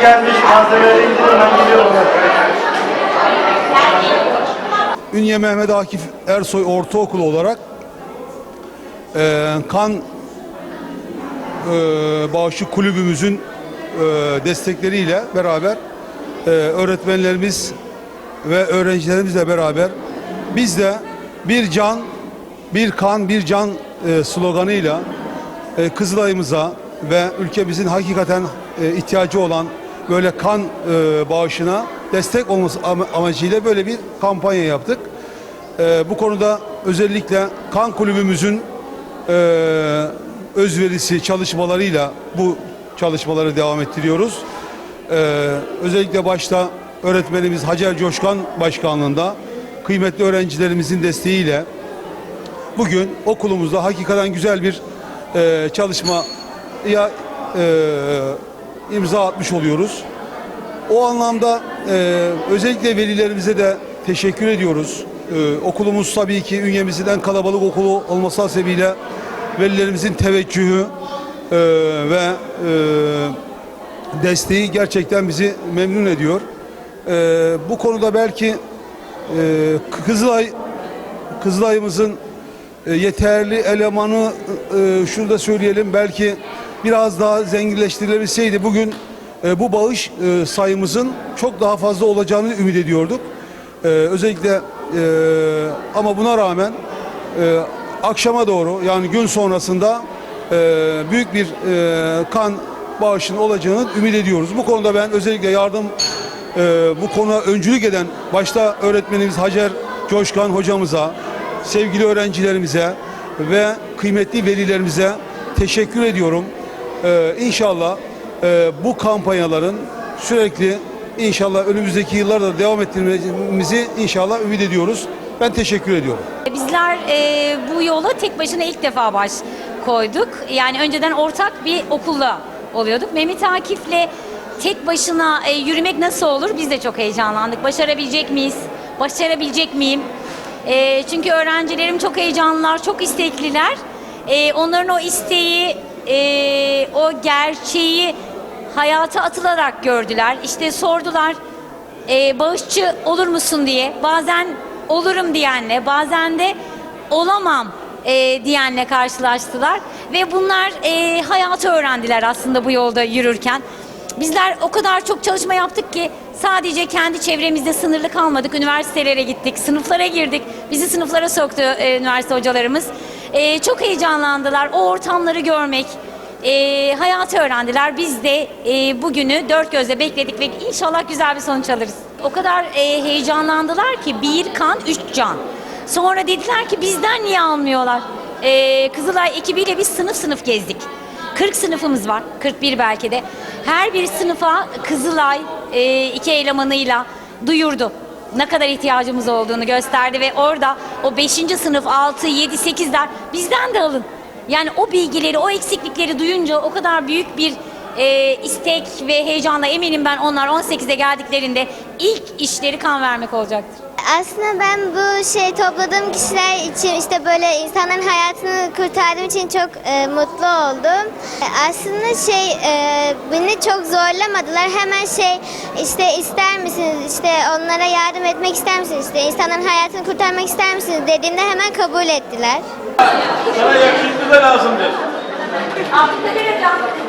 gelmiş malzemeleri indirin. Ünye Mehmet Akif Ersoy Ortaokulu olarak eee, kan eee, bağışı kulübümüzün eee, destekleriyle beraber eee, öğretmenlerimiz ve öğrencilerimizle beraber biz de bir can, bir kan, bir can eee, sloganıyla eee, Kızılay'ımıza ve ülkemizin hakikaten eee, ihtiyacı olan böyle kan eee, bağışına destek olması ama- amacıyla böyle bir kampanya yaptık. Ee, bu konuda özellikle kan kulübümüzün e, özverisi çalışmalarıyla bu çalışmaları devam ettiriyoruz. Ee, özellikle başta öğretmenimiz Hacer Coşkan başkanlığında kıymetli öğrencilerimizin desteğiyle bugün okulumuzda hakikaten güzel bir e, çalışmaya e, imza atmış oluyoruz. O anlamda e, özellikle velilerimize de teşekkür ediyoruz. E, okulumuz tabii ki ünyemizin en kalabalık okulu olması hasebiyle velilerimizin teveccühü e, ve e, desteği gerçekten bizi memnun ediyor. E, bu konuda belki e, Kızılay Kızılay'ımızın e, yeterli elemanı e, şunu da söyleyelim belki biraz daha zenginleştirilebilseydi bugün e, bu bağış e, sayımızın çok daha fazla olacağını ümit ediyorduk. E, özellikle e, ama buna rağmen e, akşama doğru yani gün sonrasında e, büyük bir e, kan bağışının olacağını ümit ediyoruz. Bu konuda ben özellikle yardım e, bu konuya öncülük eden başta öğretmenimiz Hacer Coşkan hocamıza, sevgili öğrencilerimize ve kıymetli velilerimize teşekkür ediyorum. Ee, inşallah e, bu kampanyaların sürekli inşallah önümüzdeki yıllarda devam ettirmemizi inşallah ümit ediyoruz. Ben teşekkür ediyorum. Bizler e, bu yola tek başına ilk defa baş koyduk. Yani önceden ortak bir okulla oluyorduk. Mehmet Akif'le tek başına e, yürümek nasıl olur? Biz de çok heyecanlandık. Başarabilecek miyiz? Başarabilecek miyim? E, çünkü öğrencilerim çok heyecanlılar, çok istekliler. E, onların o isteği, e, o gerçeği hayata atılarak gördüler. İşte sordular e, bağışçı olur musun diye. Bazen olurum diyenle, bazen de olamam e, diyenle karşılaştılar. Ve bunlar e, hayatı öğrendiler aslında bu yolda yürürken. Bizler o kadar çok çalışma yaptık ki sadece kendi çevremizde sınırlı kalmadık. Üniversitelere gittik, sınıflara girdik. Bizi sınıflara soktu e, üniversite hocalarımız. E, çok heyecanlandılar o ortamları görmek. E, hayatı öğrendiler. Biz de e, bugünü dört gözle bekledik ve inşallah güzel bir sonuç alırız. O kadar e, heyecanlandılar ki bir kan üç can. Sonra dediler ki bizden niye almıyorlar? E, Kızılay ekibiyle biz sınıf sınıf gezdik. 40 sınıfımız var, 41 belki de. Her bir sınıfa Kızılay e, iki elemanıyla duyurdu. Ne kadar ihtiyacımız olduğunu gösterdi ve orada o 5. sınıf 6, 7, 8'ler bizden de alın. Yani o bilgileri, o eksiklikleri duyunca o kadar büyük bir e, istek ve heyecanla eminim ben onlar 18'e geldiklerinde ilk işleri kan vermek olacaktır. Aslında ben bu şey topladığım kişiler için işte böyle insanların hayatını kurtardığım için çok e, mutlu oldum. Aslında şey e, beni çok zorlamadılar. Hemen şey işte ister misiniz işte onlara yardım etmek ister misiniz işte insanların hayatını kurtarmak ister misiniz dediğinde hemen kabul ettiler. Sana yakışıklı da lazımdır. Hadi gel.